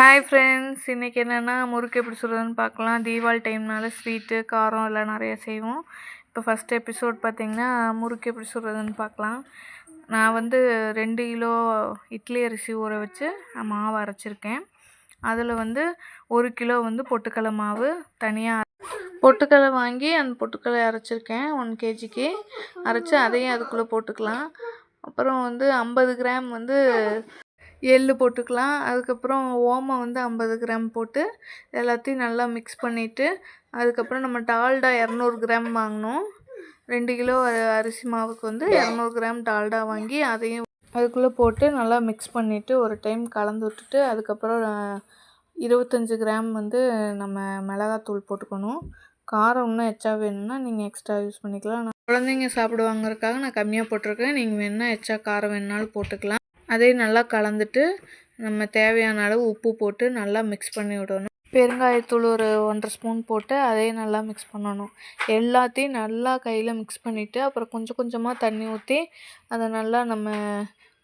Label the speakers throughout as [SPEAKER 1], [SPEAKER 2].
[SPEAKER 1] Hi friends இன்றைக்கி என்னென்னா முறுக்கு எப்படி சுடுறதுன்னு பார்க்கலாம். தீபாவளி டைம்னால ஸ்வீட்டு காரம் எல்லாம் நிறைய செய்வோம். இப்போ ஃபஸ்ட் எபிசோட் பார்த்திங்கன்னா முறுக்கு எப்படி சுடுறதுன்னு பார்க்கலாம். நான் வந்து ரெண்டு கிலோ இட்லி அரிசி ஊற வச்சு மாவு அரைச்சிருக்கேன். அதில் வந்து ஒரு கிலோ வந்து பொட்டுக்கடலை மாவு தனியாக பொட்டுக்கடலை வாங்கி அந்த பொட்டுக்கடலை அரைச்சிருக்கேன் ஒன் கேஜிக்கு. அரைச்சி அதையும் அதுக்குள்ளே போட்டுக்கலாம். அப்புறம் வந்து ஐம்பது கிராம் வந்து எள் போட்டுக்கலாம். அதுக்கப்புறம் ஓமம் வந்து ஐம்பது கிராம் போட்டு எல்லாத்தையும் நல்லா மிக்ஸ் பண்ணிவிட்டு அதுக்கப்புறம் நம்ம டால்டா இரநூறு கிராம் வாங்கினோம். ரெண்டு கிலோ அரிசி மாவுக்கு வந்து இரநூறு கிராம் டால்டா வாங்கி அதையும் அதுக்குள்ளே போட்டு நல்லா மிக்ஸ் பண்ணிவிட்டு ஒரு டைம் கலந்து விட்டுட்டு அதுக்கப்புறம் இருபத்தஞ்சி கிராம் வந்து நம்ம மிளகாத்தூள் போட்டுக்கணும். காரம் இன்னும் எச்சா வேணும்னா நீங்கள் எக்ஸ்ட்ரா யூஸ் பண்ணிக்கலாம். நான் குழந்தைங்க சாப்பிடுவாங்கிறதுக்காக நான் கம்மியாக போட்டிருக்கேன். நீங்கள் வேணால் எச்சா காரம் வேணுனாலும் போட்டுக்கலாம். அதையும் நல்லா கலந்துட்டு நம்ம தேவையான அளவு உப்பு போட்டு நல்லா மிக்ஸ் பண்ணி விடணும். பெருங்காயத்தூள் ஒரு ஒன்றரை ஸ்பூன் போட்டு அதையும் நல்லா மிக்ஸ் பண்ணணும். எல்லாத்தையும் நல்லா கையில் மிக்ஸ் பண்ணிவிட்டு அப்புறம் கொஞ்சம் கொஞ்சமாக தண்ணி ஊற்றி அதை நல்லா நம்ம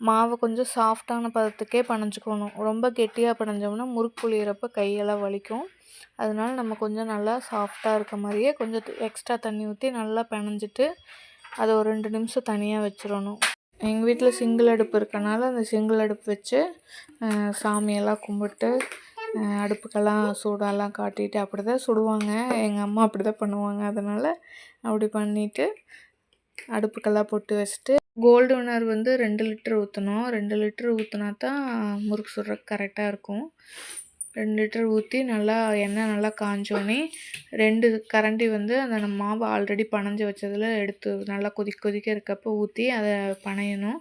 [SPEAKER 1] மாவை கொஞ்சம் சாஃப்டான பதத்துக்கே பனைஞ்சிக்கணும். ரொம்ப கெட்டியாக பனைஞ்சோம்னா முறுக்கு புளியிறப்ப கையெல்லாம் வலிக்கும். அதனால நம்ம கொஞ்சம் நல்லா சாஃப்டாக இருக்க மாதிரியே கொஞ்சம் எக்ஸ்ட்ரா தண்ணி ஊற்றி நல்லா பினஞ்சிட்டு அதை ஒரு ரெண்டு நிமிஷம் தனியாக வச்சிடணும். எங்கள் வீட்டில் சிங்கிள் அடுப்பு இருக்கனால அந்த சிங்கிள் அடுப்பு வச்சு சாமியெல்லாம் கும்பிட்டு அடுப்புக்கெல்லாம் சூடெல்லாம் காட்டிட்டு அப்படி தான் சுடுவாங்க. எங்கள் அம்மா அப்படி தான் பண்ணுவாங்க. அதனால் அப்படி பண்ணிவிட்டு அடுப்புக்கெல்லாம் பொட்டு வச்சுட்டு கோல்டு வினர் வந்து ரெண்டு லிட்டர் ஊற்றணும் ரெண்டு லிட்டர் ஊற்றினா தான் முறுக்கு சுடுறதுக்கு கரெக்டாக இருக்கும். ரெண்டு லிட்டர் ஊற்றி நல்லா எண்ணெய் நல்லா காஞ்சோடனே ரெண்டு கரண்டி வந்து அந்த நம்ம மாவு ஆல்ரெடி பனைஞ்சி வச்சதில் எடுத்து நல்லா கொதிக்க கொதிக்க இருக்கப்போ ஊற்றி அதை பனையணும்.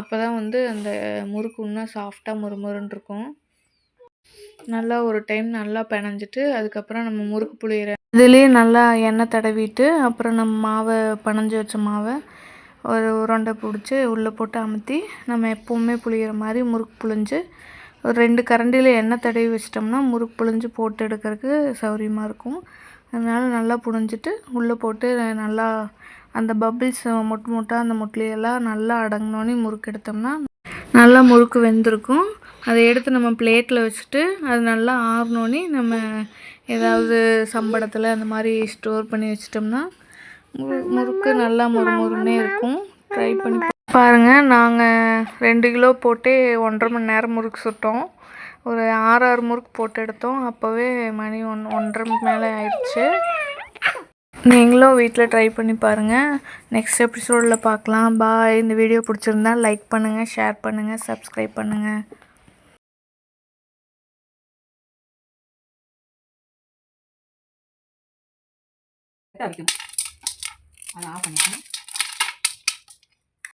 [SPEAKER 1] அப்போ தான் வந்து அந்த முறுக்கு இன்னும் சாஃப்டாக முறுமுறுன்னு இருக்கும். நல்லா ஒரு டைம் நல்லா பினஞ்சிட்டு அதுக்கப்புறம் நம்ம முறுக்கு புளியிற இதுலேயே நல்லா எண்ணெய் தடவிட்டு அப்புறம் நம்ம மாவை பனைஞ்சி வச்ச மாவை ஒரு உருண்டை பிடிச்சி உள்ளே போட்டு அமுத்தி நம்ம எப்போவுமே புளிகிற மாதிரி முறுக்கு புழிஞ்சு ஒரு ரெண்டு கரண்டியில் எண்ணெய் தடவி வச்சிட்டோம்னா முறுக்கு புழிஞ்சு போட்டு எடுக்கிறதுக்கு சௌரியமாக இருக்கும். அதனால் நல்லா புழிஞ்சிட்டு உள்ளே போட்டு நல்லா அந்த பபிள்ஸ் மொட்டு மொட்டாக அந்த முட்லையெல்லாம் நல்லா அடங்கினோன்னே முறுக்கு எடுத்தோம்னா நல்லா முறுக்கு வெந்திருக்கும். அதை எடுத்து நம்ம பிளேட்டில் வச்சுட்டு அது நல்லா ஆறினோன்னே நம்ம ஏதாவது சம்படத்தில் அந்த மாதிரி ஸ்டோர் பண்ணி வச்சிட்டோம்னா முறுக்கு நல்லா முறுமுறுன்னே இருக்கும். ட்ரை பண்ணி பாருங்கள் நாங்கள் ரெண்டு கிலோ போட்டு ஒன்றரை மணி நேரம் முறுக்கு சுட்டோம். ஒரு ஆறு ஆறு முறுக்கு போட்டு எடுத்தோம். அப்போவே மணி ஒன் ஒன்றரை மேலே ஆயிடுச்சு. நீங்களும் வீட்டில் ட்ரை பண்ணி பாருங்கள் நெக்ஸ்ட் எபிசோடில் பார்க்கலாம் பாய் இந்த வீடியோ பிடிச்சிருந்தா லைக் பண்ணுங்கள் ஷேர் பண்ணுங்கள் சப்ஸ்கிரைப் பண்ணுங்கள்
[SPEAKER 2] அதை ஆஃப் பண்ணிக்கணும்